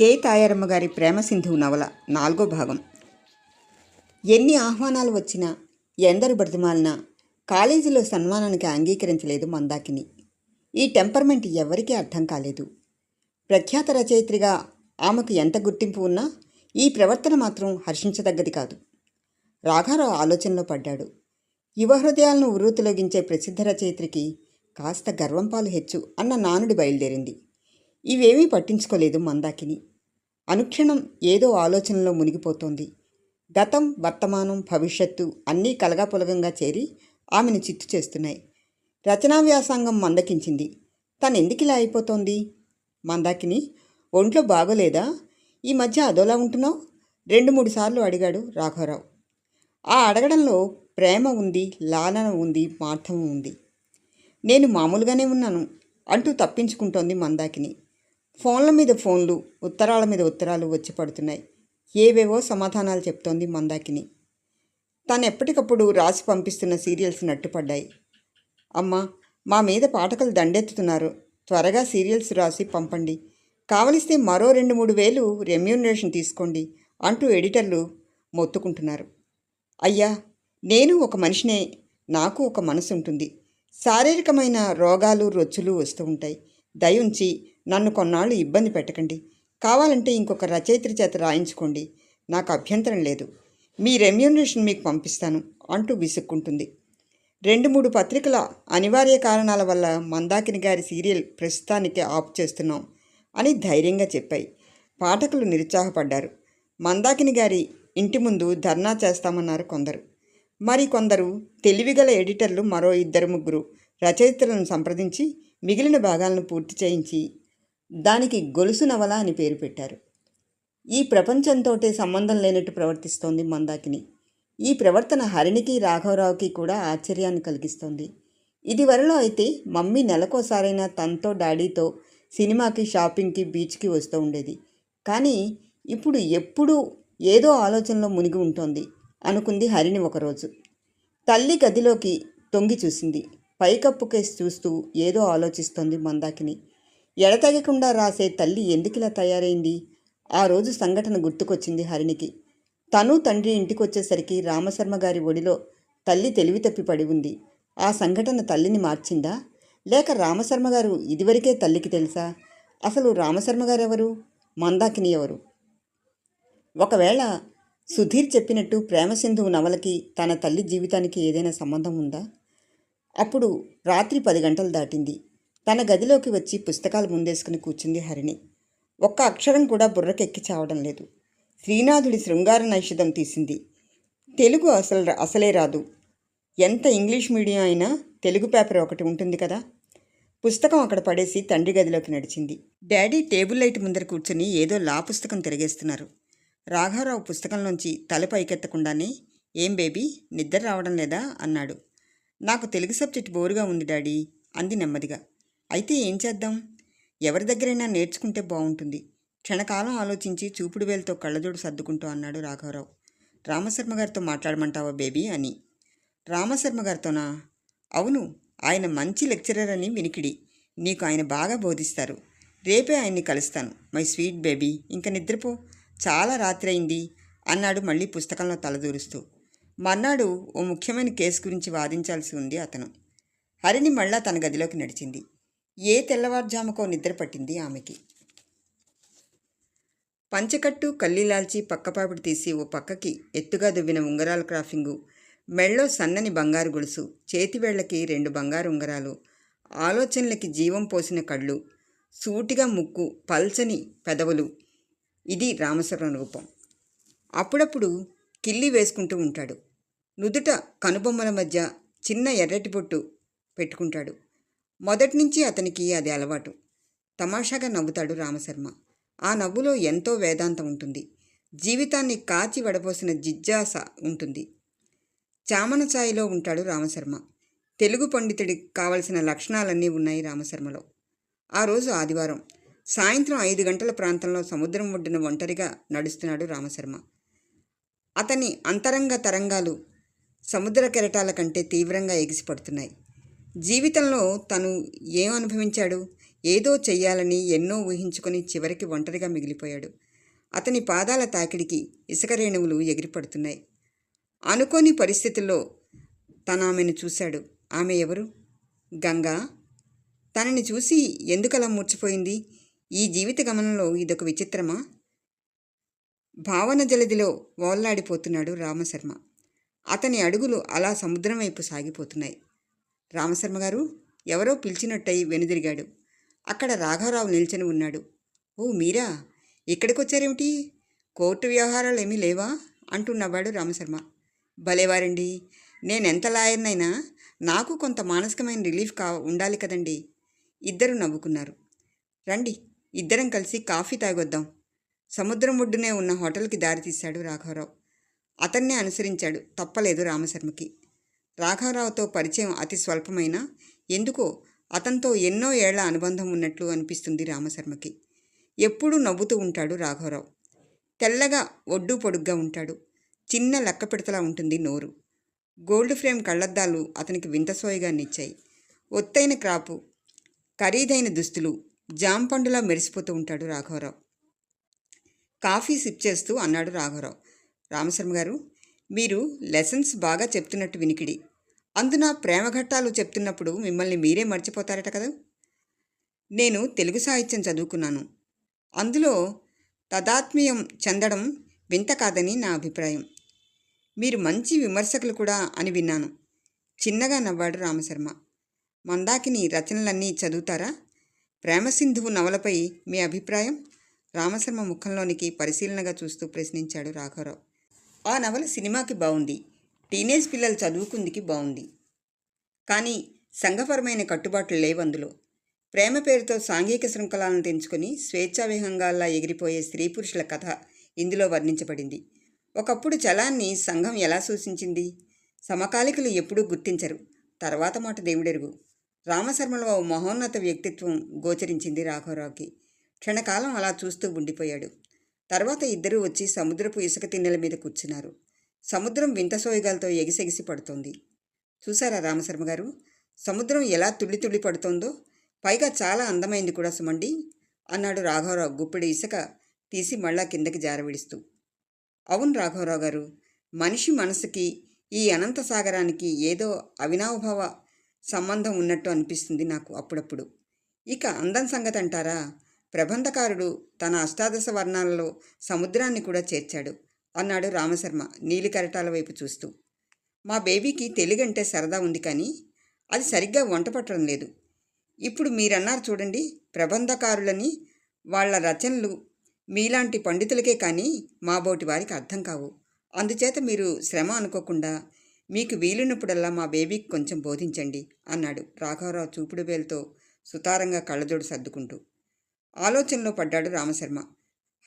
K. Tayaramma గారి ప్రేమ సింధువు నవల నాలుగో భాగం. ఎన్ని ఆహ్వానాలు వచ్చినా ఎందరు బ్రతిమాలినా కాలేజీలో సన్మానానికి అంగీకరించలేదు మందాకిని. ఈ టెంపర్మెంట్ ఎవరికీ అర్థం కాలేదు. ప్రఖ్యాత రచయిత్రిగా ఆమెకు ఎంత గుర్తింపు ఉన్నా ఈ ప్రవర్తన మాత్రం హర్షించదగ్గది కాదు. రాఘారావు ఆలోచనలో పడ్డాడు. యువ హృదయాలను ఉర్రూతొలగించే ప్రసిద్ధ రచయిత్రికి కాస్త గర్వం పాలు హెచ్చు అన్న నానుడి బయలుదేరింది. ఇవేమీ పట్టించుకోలేదు మందాకిని. అనుక్షణం ఏదో ఆలోచనలో మునిగిపోతోంది. గతం వర్తమానం భవిష్యత్తు అన్నీ కలగాపులగంగా చేరి ఆమెను చిత్తు చేస్తున్నాయి. రచనా వ్యాసంగం మందకించింది. తను ఎందుకు ఇలా అయిపోతోంది? మందాకిని ఒంట్లో బాగోలేదా? ఈ మధ్య అదోలా ఉంటున్నావు? రెండు మూడు సార్లు అడిగాడు రాఘవరావు. ఆ అడగడంలో ప్రేమ ఉంది లాలన ఉంది మార్థం ఉంది. నేను మామూలుగానే ఉన్నాను అంటూ తప్పించుకుంటోంది మందాకిని. ఫోన్ల మీద ఫోన్లు ఉత్తరాల మీద ఉత్తరాలు వచ్చి పడుతున్నాయి. ఏవేవో సమాధానాలు చెప్తోంది మందాకిని. తను ఎప్పటికప్పుడు రాసి పంపిస్తున్న సీరియల్స్ నట్టుపడ్డాయి. అమ్మా మా మీద పాఠకులు దండెత్తుతున్నారు. త్వరగా సీరియల్స్ రాసి పంపండి. కావలిస్తే మరో రెండు మూడు వేలు రెమ్యూనరేషన్ తీసుకోండి అంటూ ఎడిటర్లు మొత్తుకుంటున్నారు. అయ్యా నేను ఒక మనిషినే నాకు ఒక మనసు ఉంటుంది శారీరకమైన రోగాలు రొచ్చులు వస్తూ ఉంటాయి. దయుంచి నన్ను కొన్నాళ్ళు ఇబ్బంది పెట్టకండి. కావాలంటే ఇంకొక రచయిత్రి చేత రాయించుకోండి. నాకు అభ్యంతరం లేదు. మీ రెమ్యూనరేషన్ మీకు పంపిస్తాను అంటూ విసుక్కుంటుంది. రెండు మూడు పత్రికల అనివార్య కారణాల వల్ల మందాకిని గారి సీరియల్ ప్రస్తుతానికి ఆఫ్ చేస్తున్నాం అని ధైర్యంగా చెప్పాయి. పాఠకులు నిరుత్సాహపడ్డారు. మందాకిని గారి ఇంటి ముందు ధర్నా చేస్తామన్నారు కొందరు. మరి కొందరు తెలివిగల ఎడిటర్లు మరో ఇద్దరు ముగ్గురు రచయితలను సంప్రదించి మిగిలిన భాగాలను పూర్తి చేయించి దానికి గొలుసు నవల అని పేరు పెట్టారు. ఈ ప్రపంచంతోటే సంబంధం లేనట్టు ప్రవర్తిస్తోంది మందాకిని. ఈ ప్రవర్తన హరిణికి రాఘవరావుకి కూడా ఆశ్చర్యాన్ని కలిగిస్తోంది. ఇదివరలో అయితే మమ్మీ నెలకోసారైనా తనతో డాడీతో సినిమాకి షాపింగ్కి బీచ్కి వస్తూ ఉండేది. కానీ ఇప్పుడు ఎప్పుడూ ఏదో ఆలోచనలో మునిగి ఉంటోంది అనుకుంది హరిణి ఒకరోజు. తల్లి గదిలోకి తొంగి చూసింది. పైకప్పు కేసు చూస్తూ ఏదో ఆలోచిస్తోంది మందాకిని. ఎడతెగకుండా రాసే తల్లి ఎందుకిలా తయారైంది? ఆ రోజు సంఘటన గుర్తుకొచ్చింది హరిణికి తను తండ్రి ఇంటికొచ్చేసరికి రామశర్మ గారి ఒడిలో తల్లి తెలివి తప్పి పడి ఉంది. ఆ సంఘటన తల్లిని మార్చిందా? లేక రామశర్మ గారు ఇదివరకే తల్లికి తెలుసా? అసలు రామశర్మ గారు ఎవరు మందాకిని ఎవరు? ఒకవేళ సుధీర్ చెప్పినట్టు ప్రేమసింధువు నవలకి తన తల్లి జీవితానికి ఏదైనా సంబంధం ఉందా? అప్పుడు రాత్రి పది గంటలు దాటింది. తన గదిలోకి వచ్చి పుస్తకాలు ముందేసుకుని కూర్చుంది హరిణి. ఒక్క అక్షరం కూడా బుర్రకెక్కి చావడం లేదు. శ్రీనాథుడి శృంగార నైషధం తీసింది. తెలుగు అసలు అసలే రాదు. ఎంత ఇంగ్లీష్ మీడియం అయినా తెలుగు పేపర్ ఒకటి ఉంటుంది కదా? పుస్తకం అక్కడ పడేసి తండ్రి గదిలోకి నడిచింది. డాడీ టేబుల్ లైట్ ముందర కూర్చుని ఏదో లా పుస్తకం తిరిగేస్తున్నారు. రాఘారావు పుస్తకంలోంచి తల పైకెత్తకుండానే ఏం బేబీ నిద్ర రావడం లేదా? అన్నాడు. నాకు తెలుగు సబ్జెక్ట్ బోరుగా ఉంది డాడీ అంది నెమ్మదిగా. అయితే ఏం చేద్దాం? ఎవరి దగ్గరైనా నేర్చుకుంటే బాగుంటుంది క్షణకాలం ఆలోచించి చూపుడు వేలతో కళ్ళజోడు సర్దుకుంటూ అన్నాడు రాఘవరావు. రామశర్మ గారితో మాట్లాడమంటావా బేబీ అని. రామశర్మ గారితోనా? అవును ఆయన మంచి లెక్చరర్ అని వినికిడి. నీకు ఆయన బాగా బోధిస్తారు. రేపే ఆయన్ని కలుస్తాను. మై స్వీట్ బేబీ ఇంక నిద్రపో. చాలా రాత్రి అయింది అన్నాడు మళ్ళీ పుస్తకంలో తలదూరుస్తూ. మర్నాడు ఓ ముఖ్యమైన కేసు గురించి వాదించాల్సి ఉంది అతను. హరిని మళ్ళా తన గదిలోకి నడిచింది. ఏ తెల్లవారుజాముకో నిద్ర పట్టింది ఆమెకి. పంచకట్టు కల్లీలాల్చి పక్కపాపిడి తీసి ఓ పక్కకి ఎత్తుగా దువ్విన ఉంగరాల క్రాఫింగు మెళ్ళో సన్నని బంగారు గొలుసు చేతివేళ్ళకి రెండు బంగారు ఉంగరాలు ఆలోచనలకి జీవం పోసిన కళ్ళు సూటిగా ముక్కు పల్చని పెదవులు. ఇది రామశరణం రూపం. అప్పుడప్పుడు కిల్లి వేసుకుంటూ ఉంటాడు. నుదుట కనుబొమ్మల మధ్య చిన్న ఎర్రటి బొట్టు పెట్టుకుంటాడు. మొదటి నుంచి అతనికి అది అలవాటు. తమాషాగా నవ్వుతాడు రామశర్మ. ఆ నవ్వులో ఎంతో వేదాంతం ఉంటుంది. జీవితాన్ని కాచి వడపోసిన జిజ్జాస ఉంటుంది. చామన ఛాయలో ఉంటాడు రామశర్మ. తెలుగు పండితుడికి కావలసిన లక్షణాలన్నీ ఉన్నాయి రామశర్మలో. ఆ రోజు ఆదివారం. సాయంత్రం ఐదు గంటల ప్రాంతంలో సముద్రం ఒడ్డున ఒంటరిగా నడుస్తున్నాడు రామశర్మ. అతని అంతరంగ తరంగాలు సముద్ర కెరటాల కంటే తీవ్రంగా ఎగిసిపడుతున్నాయి. జీవితంలో తను ఏం అనుభవించాడు? ఏదో చెయ్యాలని ఎన్నో ఊహించుకొని చివరికి ఒంటరిగా మిగిలిపోయాడు. అతని పాదాల తాకిడికి ఇసుక రేణువులు ఎగిరిపడుతున్నాయి. అనుకోని పరిస్థితుల్లో తను ఆమెను చూశాడు. ఆమె ఎవరు? గంగా? తనని చూసి ఎందుకలా మూర్చిపోయింది ఈ జీవిత గమనంలో ఇదొక విచిత్రమా? భావన జలదిలో ఓల్లాడిపోతున్నాడు రామశర్మ. అతని అడుగులు అలా సముద్రం వైపు సాగిపోతున్నాయి. రామశర్మ గారు ఎవరో పిలిచినట్టయి వెనుదిరిగాడు. అక్కడ రాఘవరావు నిల్చొని ఉన్నాడు. ఓ మీరా ఇక్కడికి వచ్చారేమిటి కోర్టు వ్యవహారాలు ఏమీ లేవా? అంటూ రామశర్మ. భలేవారండి నేనెంత లాయర్నైనా నాకు కొంత మానసికమైన రిలీఫ్ కా ఉండాలి కదండి. ఇద్దరు నవ్వుకున్నారు. రండి ఇద్దరం కలిసి కాఫీ తాగొద్దాం. సముద్రం ఒడ్డునే ఉన్న హోటల్కి దారితీశాడు రాఘవరావు. అతన్నే అనుసరించాడు తప్పలేదు రామశర్మకి. రాఘవరావుతో పరిచయం అతి స్వల్పమైన ఎందుకో అతనితో ఎన్నో ఏళ్ళ అనుబంధం ఉన్నట్లు అనిపిస్తుంది రామశర్మకి. ఎప్పుడూ నవ్వుతూ ఉంటాడు రాఘవరావు. తెల్లగా ఒడ్డు పొడుగ్గా ఉంటాడు. చిన్న లెక్క పిడతలా ఉంటుంది నోరు. గోల్డ్ ఫ్రేమ్ కళ్ళద్దాలు అతనికి వింతసోయగా నిచ్చాయి. ఒత్తైన క్రాపు ఖరీదైన దుస్తులు జాంపండులా మెరిసిపోతూ ఉంటాడు రాఘవరావు. కాఫీ సిప్ చేస్తూ అన్నాడు రాఘవరావు. రామశర్మ గారు మీరు లెసన్స్ బాగా చెప్తున్నట్టు వినికిడి. అందున ప్రేమఘట్టాలు చెప్తున్నప్పుడు మిమ్మల్ని మీరే మర్చిపోతారట కదా? నేను తెలుగు సాహిత్యం చదువుకున్నాను. అందులో తదాత్మీయం చెందడం వింత కాదని నా అభిప్రాయం. మీరు మంచి విమర్శకులు కూడా అని విన్నాను. చిన్నగా నవ్వాడు రామశర్మ. మందాకిని రచనలన్నీ చదువుతారా? ప్రేమసింధువు నవలపై మీ అభిప్రాయం? రామశర్మ ముఖంలోనికి పరిశీలనగా చూస్తూ ప్రశ్నించాడు రాఘవరావు. ఆ నవల సినిమాకి బాగుంది టీనేజ్ పిల్లలు చదువుకుందికి బాగుంది కానీ సంఘపరమైన కట్టుబాట్లు లేవందులో ప్రేమ పేరుతో సాంఘిక శృంఖలాలను తెంచుకొని స్వేచ్ఛావిహంగాల్లా ఎగిరిపోయే స్త్రీ పురుషుల కథ ఇందులో వర్ణించబడింది. ఒకప్పుడు చలాన్ని సంఘం ఎలా సూచించింది? సమకాలికులు ఎప్పుడూ గుర్తించరు. తర్వాత మాట దేవుడెరుగు. రామశర్మలో మహోన్నత వ్యక్తిత్వం గోచరించింది రాఘవరావుకి. క్షణకాలం అలా చూస్తూ ఉండిపోయాడు. తర్వాత ఇద్దరూ వచ్చి సముద్రపు ఇసుక తిన్నెల మీద కూర్చున్నారు. సముద్రం వింత సోయగాలతో ఎగిసెగిసి పడుతోంది. చూసారా రామశర్మ గారు? సముద్రం ఎలా తుళ్ళి తుళ్ళి పడుతోందో? పైగా చాలా అందమైంది కూడా సుమండి అన్నాడు రాఘవరావు గుప్పిడి ఇసుక తీసి మళ్ళా కిందకి జారవిడుస్తూ. అవును రాఘవరావు గారు మనిషి మనసుకి ఈ అనంత సాగరానికి ఏదో అవినావభావ సంబంధం ఉన్నట్టు అనిపిస్తుంది నాకు అప్పుడప్పుడు. ఇక అందం సంగతి అంటారా ప్రబంధకారుడు తన అష్టాదశ వర్ణాలలో సముద్రాన్ని కూడా చేర్చాడు. అన్నాడు రామశర్మ నీలికరటాల వైపు చూస్తూ. మా బేబీకి తెలుగంటే సరదా ఉంది కానీ అది సరిగ్గా వంట పట్టడం లేదు. ఇప్పుడు మీరన్నారు చూడండి ప్రబంధకారులని వాళ్ళ రచనలు మీలాంటి పండితులకే కానీ మాబోటి వారికి అర్థం కావు. అందుచేత మీరు శ్రమ అనుకోకుండా మీకు వీలున్నప్పుడల్లా మా బేబీకి కొంచెం బోధించండి అన్నాడు రాఘవరావు చూపుడు వేలుతో సుతారంగా కళ్ళజోడు సర్దుకుంటూ. ఆలోచనలో పడ్డాడు రామశర్మ.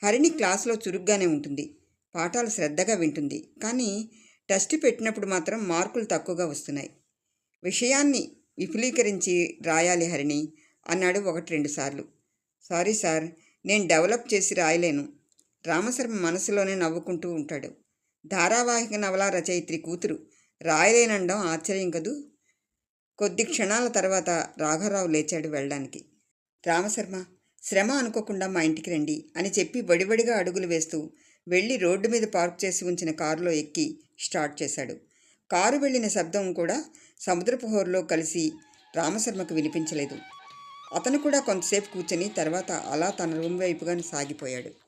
హరిణి క్లాసులో చురుగ్గానే ఉంటుంది. పాఠాలు శ్రద్ధగా వింటుంది. కానీ టెస్ట్ పెట్టినప్పుడు మాత్రం మార్కులు తక్కువగా వస్తున్నాయి. విషయాన్ని విపులీకరించి రాయాలి హరిణి అన్నాడు ఒకటి రెండు సార్లు. సారీ సార్ నేను డెవలప్ చేసి రాయలేను. రామశర్మ మనసులోనే నవ్వుకుంటూ ఉంటాడు. ధారావాహిక నవలా రచయిత్రి కూతురు. రాయలేనండం ఆశ్చర్యం కదూ? కొద్ది క్షణాల తర్వాత రాఘవరావు లేచాడు వెళ్ళడానికి. రామశర్మ శ్రమ అనుకోకుండా మా ఇంటికి రండి అని చెప్పి వడివడిగా అడుగులు వేస్తూ వెళ్ళి రోడ్డు మీద పార్క్ చేసి ఉంచిన కారులో ఎక్కి స్టార్ట్ చేశాడు. కారు వెళ్ళిన శబ్దం కూడా సముద్రపు హోరులో కలిసి రామశర్మకు వినిపించలేదు. అతను కూడా కొంతసేపు కూర్చొని తర్వాత అలా తన రూమ్ వైపుగా సాగిపోయాడు.